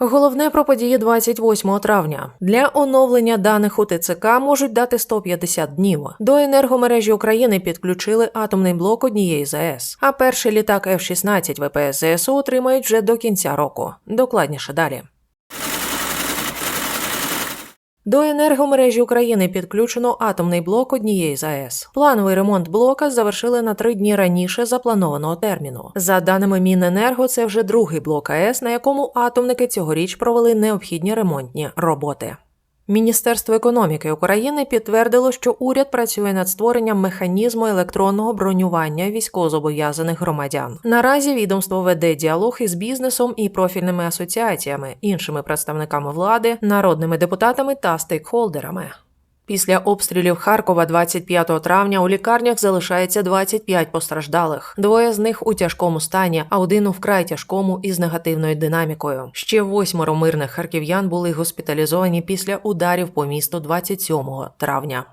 Головне про події 28 травня. Для оновлення даних у ТЦК можуть дати 150 днів. До енергомережі України підключили атомний блок однієї ЗС, А перший літак F-16 ВПС ЗСУ отримають вже до кінця року. Докладніше далі. До енергомережі України підключено атомний блок однієї з АЕС. Плановий ремонт блока завершили на три дні раніше запланованого терміну. За даними Міненерго, це вже другий блок АЕС, на якому атомники цьогоріч провели необхідні ремонтні роботи. Міністерство економіки України підтвердило, що уряд працює над створенням механізму електронного бронювання військовозобов'язаних громадян. Наразі відомство веде діалог із бізнесом і профільними асоціаціями, іншими представниками влади, народними депутатами та стейкхолдерами. Після обстрілів Харкова 25 травня у лікарнях залишається 25 постраждалих. Двоє з них у тяжкому стані, а один у вкрай тяжкому із негативною динамікою. Ще восьмеро мирних харків'ян були госпіталізовані після ударів по місту 27 травня.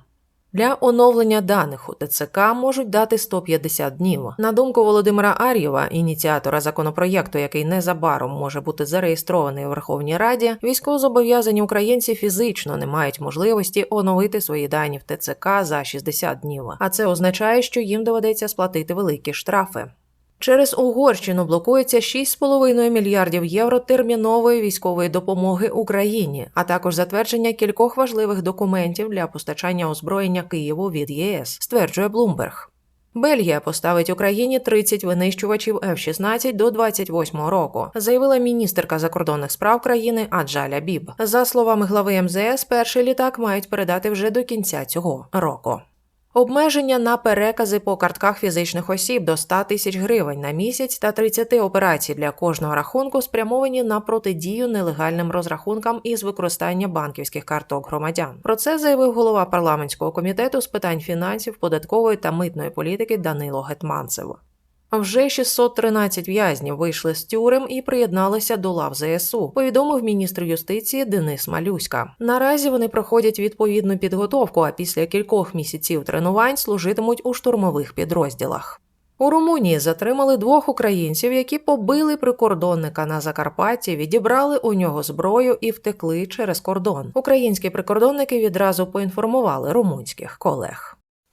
Для оновлення даних у ТЦК можуть дати 150 днів. На думку Володимира Ар'єва, ініціатора законопроєкту, який незабаром може бути зареєстрований у Верховній Раді, військовозобов'язані українці фізично не мають можливості оновити свої дані в ТЦК за 60 днів. А це означає, що їм доведеться сплатити великі штрафи. Через Угорщину блокується 6,5 мільярдів євро термінової військової допомоги Україні, а також затвердження кількох важливих документів для постачання озброєння Києву від ЄС, стверджує Блумберг. Бельгія поставить Україні 30 винищувачів F-16 до 28 року, заявила міністерка закордонних справ країни Аджаля Біб. За словами глави МЗС, перший літак мають передати вже до кінця цього року. Обмеження на перекази по картках фізичних осіб до 100 тисяч гривень на місяць та 30 операцій для кожного рахунку спрямовані на протидію нелегальним розрахункам із використання банківських карток громадян. Про це заявив голова парламентського комітету з питань фінансів, податкової та митної політики Данило Гетманцев. Вже 613 в'язнів вийшли з тюрем і приєдналися до лав ЗСУ. Повідомив міністр юстиції Денис Малюська. Наразі вони проходять відповідну підготовку, а після кількох місяців тренувань служитимуть у штурмових підрозділах. У Румунії затримали двох українців, які побили прикордонника на Закарпатті, відібрали у нього зброю і втекли через кордон. Українські прикордонники відразу поінформували румунських колег.